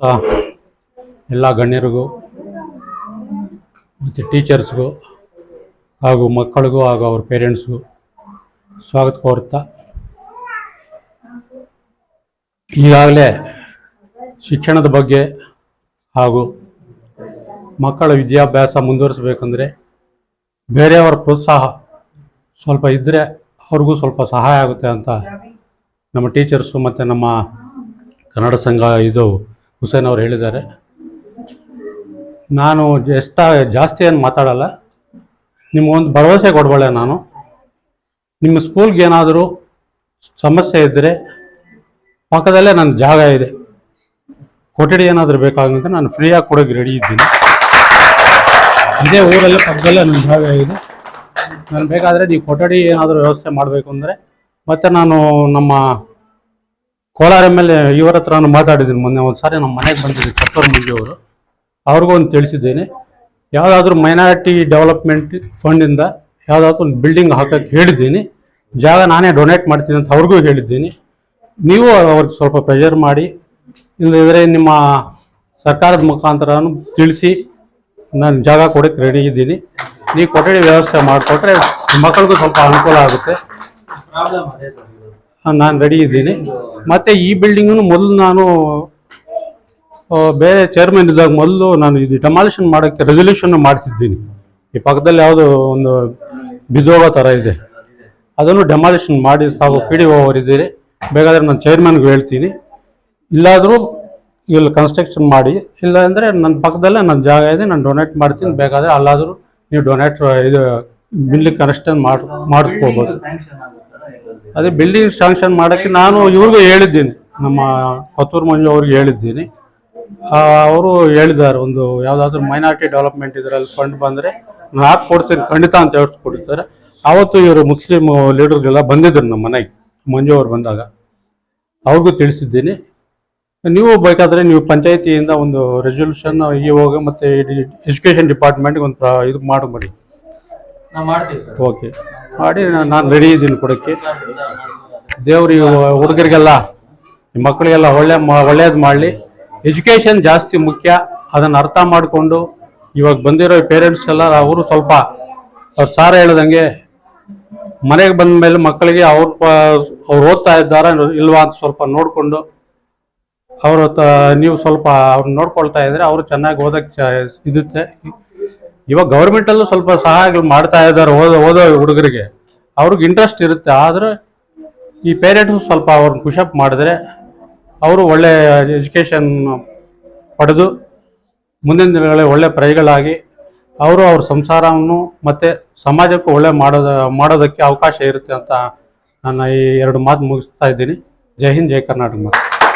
ಎಲ್ಲ ಗಣ್ಯರಿಗೂ, ಮತ್ತು ಟೀಚರ್ಸ್ಗೂ ಹಾಗೂ ಮಕ್ಕಳಿಗೂ ಹಾಗೂ ಅವ್ರ ಪೇರೆಂಟ್ಸ್ಗೂ ಸ್ವಾಗತ ಕೋರುತ್ತಾ ಈಗಾಗಲೇ ಶಿಕ್ಷಣದ ಬಗ್ಗೆ ಹಾಗೂ ಮಕ್ಕಳ ವಿದ್ಯಾಭ್ಯಾಸ ಮುಂದುವರಿಸಬೇಕಂದ್ರೆ ಬೇರೆಯವರ ಪ್ರೋತ್ಸಾಹ ಸ್ವಲ್ಪ ಇದ್ದರೆ ಅವ್ರಿಗೂ ಸ್ವಲ್ಪ ಸಹಾಯ ಆಗುತ್ತೆ ಅಂತ ನಮ್ಮ ಟೀಚರ್ಸು ಮತ್ತು ನಮ್ಮ ಕನ್ನಡ ಸಂಘ ಇದು ಹುಸೇನ್ ಅವರು ಹೇಳಿದ್ದಾರೆ. ನಾನು ಎಷ್ಟ ಜಾಸ್ತಿ ಏನು ಮಾತಾಡಲ್ಲ. ನಿಮಗೊಂದು ಭರವಸೆ ಕೊಡಬಲ್ಲೆ ನಾನು. ನಿಮ್ಮ ಸ್ಕೂಲ್ಗೆ ಏನಾದರೂ ಸಮಸ್ಯೆ ಇದ್ದರೆ ಪಕ್ಕದಲ್ಲೇ ನನ್ನ ಜಾಗ ಇದೆ. ಕೊಠಡಿ ಏನಾದರೂ ಬೇಕಾಗುತ್ತೆ ನಾನು ಫ್ರೀಯಾಗಿ ಕೊಡೋಕೆ ರೆಡಿ ಇದ್ದೀನಿ. ಇದೇ ಊರಲ್ಲೇ ಪಕ್ಕದಲ್ಲೇ ನನ್ನ ಜಾಗ ಇದೆ. ನಾನು ಬೇಕಾದರೆ ನೀವು ಕೊಠಡಿ ಏನಾದರೂ ವ್ಯವಸ್ಥೆ ಮಾಡಬೇಕು ಅಂದರೆ ಮತ್ತು ನಾನು ನಮ್ಮ ಕೋಲಾರ ಎಂ ಎಲ್ ಎ ಇವರ ಹತ್ರ ನಾನು ಮಾತಾಡಿದ್ದೀನಿ ಮೊನ್ನೆ. ಒಂದು ಸಾರಿ ನಮ್ಮ ಮನೆಗೆ ಬಂದಿದ್ದೀನಿ ಚಪ್ಪರ್ ಮುಂಜಿ ಅವರು. ಅವ್ರಿಗೂ ಒಂದು ತಿಳಿಸಿದ್ದೇನೆ. ಯಾವುದಾದ್ರೂ ಮೈನಾರಿಟಿ ಡೆವಲಪ್ಮೆಂಟ್ ಫಂಡಿಂದ ಯಾವುದಾದ್ರೂ ಒಂದು ಬಿಲ್ಡಿಂಗ್ ಹಾಕೋಕ್ಕೆ ಹೇಳಿದ್ದೀನಿ. ಜಾಗ ನಾನೇ ಡೊನೇಟ್ ಮಾಡ್ತೀನಿ ಅಂತ ಅವ್ರಿಗೂ ಹೇಳಿದ್ದೀನಿ. ನೀವು ಅವ್ರಿಗೆ ಸ್ವಲ್ಪ ಪ್ರೆಷರ್ ಮಾಡಿ. ಇಲ್ಲದಿದ್ದರೆ ನಿಮ್ಮ ಸರ್ಕಾರದ ಮುಖಾಂತರ ತಿಳಿಸಿ ನಾನು ಜಾಗ ಕೊಡೋಕ್ಕೆ ರೆಡಿ ಇದ್ದೀನಿ. ನೀವು ಕೊಠಡಿ ವ್ಯವಸ್ಥೆ ಮಾಡಿಕೊಟ್ರೆ ಮಕ್ಕಳಿಗೂ ಸ್ವಲ್ಪ ಅನುಕೂಲ ಆಗುತ್ತೆ. ನಾನು ರೆಡಿ ಇದ್ದೀನಿ. ಮತ್ತೆ ಈ ಬಿಲ್ಡಿಂಗನ್ನು ಮೊದಲು ನಾನು ಬೇರೆ ಚೇರ್ಮನ್ ಇದ್ದಾಗ ಮೊದಲು ನಾನು ಇದು ಡೆಮಾಲಿಷನ್ ಮಾಡೋಕ್ಕೆ ರೆಸೊಲ್ಯೂಷನ್ ಮಾಡಿಸಿದ್ದೀನಿ ಈ ಪಕ್ಕದಲ್ಲಿ ಯಾವುದೋ ಒಂದು ಬಿಜೋಗ ಥರ ಇದೆ. ಅದನ್ನು ಡೆಮಾಲಿಷನ್ ಮಾಡಿ ಸಾಕು ಪಿ ಡಿ ಅವರಿದ್ದೀರಿ ಬೇಕಾದರೆ ನಾನು ಚೇರ್ಮನ್ಗೆ ಹೇಳ್ತೀನಿ. ಇಲ್ಲಾದರೂ ಇಲ್ಲಿ ಕನ್ಸ್ಟ್ರಕ್ಷನ್ ಮಾಡಿ. ಇಲ್ಲ ಅಂದರೆ ನನ್ನ ಪಕ್ಕದಲ್ಲೇ ನನ್ನ ಜಾಗ ಇದೆ, ನಾನು ಡೊನೇಟ್ ಮಾಡ್ತೀನಿ. ಬೇಕಾದರೆ ಅಲ್ಲಾದರೂ ನೀವು ಡೊನೇಟ್ ಇದು ಬಿಲ್ಡಿಂಗ್ ಕನೆಕ್ಷನ್ ಮಾಡಿ, ಮಾಡಿಸ್ಕೋಬೋದು. ಅದೇ ಬಿಲ್ಡಿಂಗ್ ಸ್ಯಾಂಕ್ಷನ್ ಮಾಡೋಕ್ಕೆ ನಾನು ಇವ್ರಿಗೂ ಹೇಳಿದ್ದೀನಿ. ನಮ್ಮ ಪತ್ತೂರು ಮಂಜು ಅವ್ರಿಗೆ ಹೇಳಿದ್ದೀನಿ. ಅವರು ಹೇಳಿದ್ದಾರೆ, ಒಂದು ಯಾವುದಾದ್ರೂ ಮೈನಾರಿಟಿ ಡೆವಲಪ್ಮೆಂಟ್ ಇದರಲ್ಲಿ ಫಂಡ್ ಬಂದರೆ ನಾನು ಕೊಡ್ತೀನಿ, ಖಂಡಿತ ಅಂತ ಹೇಳ್ಕೊಡ್ತಾರೆ ಆವತ್ತು ಇವರು ಮುಸ್ಲಿಂ ಲೀಡರ್ಗೆಲ್ಲ ಬಂದಿದ್ರು ನಮ್ಮ ಮನೆಗೆ, ಮಂಜು ಅವ್ರು ಬಂದಾಗ. ಅವ್ರಿಗೂ ತಿಳಿಸಿದ್ದೀನಿ. ನೀವು ಬೇಕಾದರೆ ನೀವು ಪಂಚಾಯತಿಯಿಂದ ಒಂದು ರೆಸೊಲ್ಯೂಷನ್ ಈ ಹೋಗಿ ಮತ್ತು ಎಜುಕೇಷನ್ ಡಿಪಾರ್ಟ್ಮೆಂಟ್ಗೆ ಒಂದು ಇದು ಮಾಡಿ ಓಕೆ. ಮಾಡಿ ನಾನು ರೆಡಿ ಇದ್ದೀನಿ ಕೊಡೋಕ್ಕೆ. ದೇವ್ರು ಹುಡುಗರಿಗೆಲ್ಲ ಮಕ್ಕಳಿಗೆಲ್ಲ ಒಳ್ಳೆ ಒಳ್ಳೇದು ಮಾಡಲಿ. ಎಜುಕೇಷನ್ ಜಾಸ್ತಿ ಮುಖ್ಯ. ಅದನ್ನು ಅರ್ಥ ಮಾಡಿಕೊಂಡು, ಇವಾಗ ಬಂದಿರೋ ಪೇರೆಂಟ್ಸ್ ಎಲ್ಲ, ಅವರು ಸ್ವಲ್ಪ, ಅವ್ರು ಸಾರ ಹೇಳ್ದಂಗೆ, ಮನೆಗೆ ಬಂದ ಮೇಲೆ ಮಕ್ಕಳಿಗೆ ಅವ್ರ ಅವ್ರು ಓದ್ತಾ ಇದ್ದಾರ ಇಲ್ವಾ ಅಂತ ಸ್ವಲ್ಪ ನೋಡಿಕೊಂಡು, ಅವರು ನೀವು ಸ್ವಲ್ಪ ಅವ್ರನ್ನ ನೋಡ್ಕೊಳ್ತಾ ಇದ್ರೆ ಅವರು ಚೆನ್ನಾಗಿ ಓದಕ್ಕೆ ಇರುತ್ತೆ. ಇವಾಗ ಗೌರ್ಮೆಂಟಲ್ಲೂ ಸ್ವಲ್ಪ ಸಹಾಯಗಳು ಮಾಡ್ತಾ ಇದ್ದಾರೆ ಓದೋ ಓದೋ ಹುಡುಗರಿಗೆ. ಅವ್ರಿಗೆ ಇಂಟ್ರೆಸ್ಟ್ ಇರುತ್ತೆ, ಆದರೆ ಈ ಪೇರೆಂಟ್ಸ್ ಸ್ವಲ್ಪ ಅವ್ರನ್ನ ಪುಷಪ್ ಮಾಡಿದ್ರೆ ಅವರು ಒಳ್ಳೆ ಎಜುಕೇಷನ್ ಪಡೆದು ಮುಂದಿನ ದಿನಗಳಲ್ಲಿ ಒಳ್ಳೆ ಪ್ರಜೆಗಳಾಗಿ ಅವರು ಅವ್ರ ಸಂಸಾರವನ್ನು ಮತ್ತು ಸಮಾಜಕ್ಕೂ ಒಳ್ಳೆ ಮಾಡೋದ, ಮಾಡೋದಕ್ಕೆ ಅವಕಾಶ ಇರುತ್ತೆ ಅಂತ ನಾನು ಈ ಎರಡು ಮಾತು ಮುಗಿಸ್ತಾ ಇದ್ದೀನಿ. ಜೈ ಹಿಂದ್, ಜೈ ಕರ್ನಾಟಕ